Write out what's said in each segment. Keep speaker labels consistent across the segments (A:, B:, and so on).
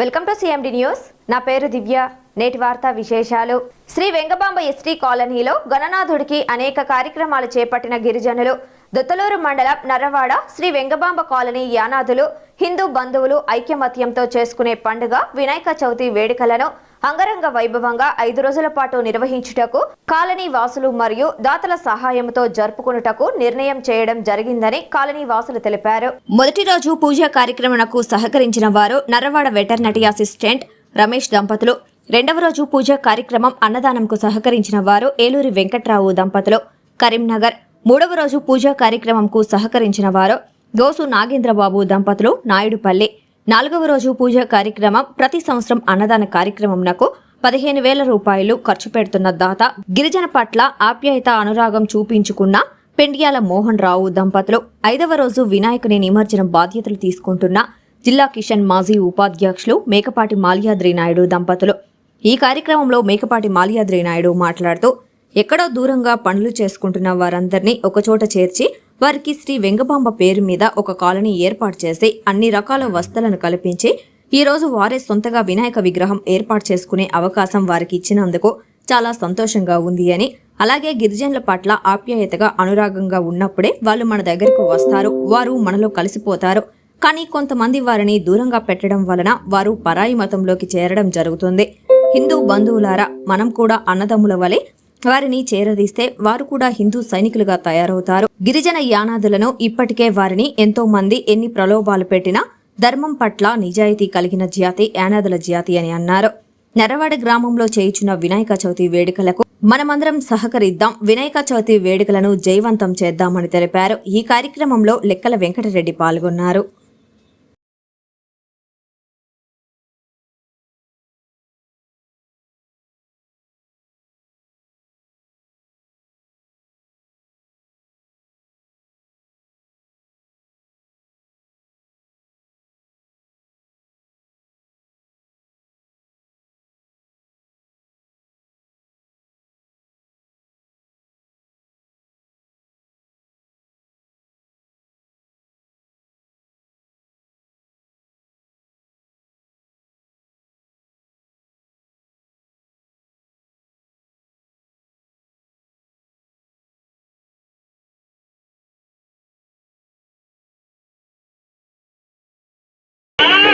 A: Welcome to CMD news నా పేరు దివ్య. నేటి వార్తా విశేషాలు. శ్రీ వెంగబాంబ ఎస్టీ కాలనీలో గణనాథుడికి అనేక కార్యక్రమాలు చేపట్టిన గిరిజనులు. దొత్తలూరు మండలం నర్రవాడ శ్రీ వెంగబాంబ కాలనీ యానాదులు హిందూ బంధువులు ఐక్యమత్యంతో చేసుకునే పండుగ వినాయక చవితి వేడుకలను అంగరంగ వైభవంగా ఐదు రోజుల పాటు నిర్వహించుటకు కాలనీ వాసులు మరియు దాతల సహాయంతో జరుపుకున్నటకు నిర్ణయం చేయడం జరిగిందని కాలనీ వాసులు తెలిపారు. మొదటి రోజు పూజా కార్యక్రమణకు సహకరించిన వారు నర్రవాడ వెటర్నరీ అసిస్టెంట్ రమేష్ దంపతులు రెండవ రోజు పూజా కార్యక్రమం అన్నదానంకు సహకరించిన వారు ఏలూరి వెంకట్రావు దంపతులు. కరీంనగర్ మూడవ రోజు పూజా కార్యక్రమంకు సహకరించిన వారు గోసు నాగేంద్రబాబు దంపతులు నాయుడుపల్లి. నాలుగవ రోజు పూజా కార్యక్రమం ప్రతి సంవత్సరం అన్నదాన కార్యక్రమంనకు పదిహేను వేల రూపాయలు ఖర్చు పెడుతున్న దాత. గిరిజన పట్ల ఆప్యాయత అనురాగం చూపించుకున్న పెండియాల మోహన్ రావు దంపతులు. ఐదవ రోజు వినాయకుని నిమజ్జనం బాధ్యతలు తీసుకుంటున్న జిల్లా కిషన్ మాజీ ఉపాధ్యక్షులు మేకపాటి మాల్యాద్రి నాయుడు దంపతులు. ఈ కార్యక్రమంలో మేకపాటి మాలియాద్రి నాయుడు మాట్లాడుతూ ఎక్కడో దూరంగా పనులు చేసుకుంటున్న వారందరినీ ఒకచోట చేర్చి వారికి శ్రీ వెంగబాంబ పేరు మీద ఒక కాలనీ ఏర్పాటు చేసి అన్ని రకాల వస్తువులను కల్పించి ఈరోజు వారే సొంతగా వినాయక విగ్రహం ఏర్పాటు చేసుకునే అవకాశం వారికి ఇచ్చినందుకు చాలా సంతోషంగా ఉంది అని అలాగే గిరిజనుల పట్ల ఆప్యాయతగా అనురాగంగా ఉన్నప్పుడే వాళ్ళు మన దగ్గరకు వస్తారు వారు మనలో కలిసిపోతారు. కానీ కొంతమంది వారిని దూరంగా పెట్టడం వలన వారు పరాయి మతంలోకి చేరడం జరుగుతుంది. హిందూ బంధువులారా మనం కూడా అన్నదమ్ముల వలె వారిని చేరదీస్తే వారు కూడా హిందూ సైనికులుగా తయారవుతారు. గిరిజన యానాదులను ఇప్పటికే వారిని ఎంతో మంది ఎన్ని ప్రలోభాలు పెట్టినా ధర్మం పట్ల నిజాయితీ కలిగిన జాతి యానాదుల జాతి అని అన్నారు. నెరవాడ గ్రామంలో చేయించిన వినాయక చవితి వేడుకలకు మనమందరం సహకరిద్దాం వినాయక చవితి వేడుకలను జయవంతం చేద్దామని తెలిపారు. ఈ కార్యక్రమంలో లెక్కల వెంకటరెడ్డి పాల్గొన్నారు.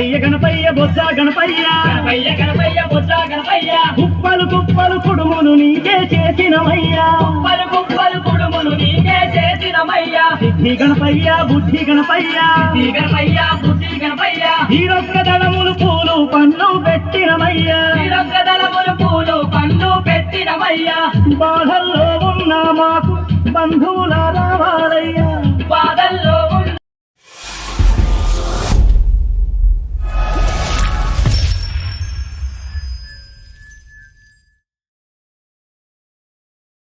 B: గణపయ్య గణపయ్య బొజ్జ గణపయ్య.
C: గణపయ్య గణపయ్య బుద్ధ గణపయ్య.
B: కుప్పలు కుప్పలు కుడుములు నీకే చేసినవయ్యా
C: కుప్పలు కుప్పలు కుడుములు నీకే చేసినమయ్యా.
B: సిద్ధి గణపయ్య బుద్ధి గణపయ్య.
C: ఈ గణపయ్య బుద్ధి గణపయ్య.
B: ఈరొక్క దళములు పూలు పన్ను పెట్టినవయ్యా
C: తిరొక్క దళములు పూలు పండ్లు పెట్టినమయ్యా.
B: బాధల్లో ఉన్న మాకు బంధువుల రావాలయ్యా.
C: బాధల్లో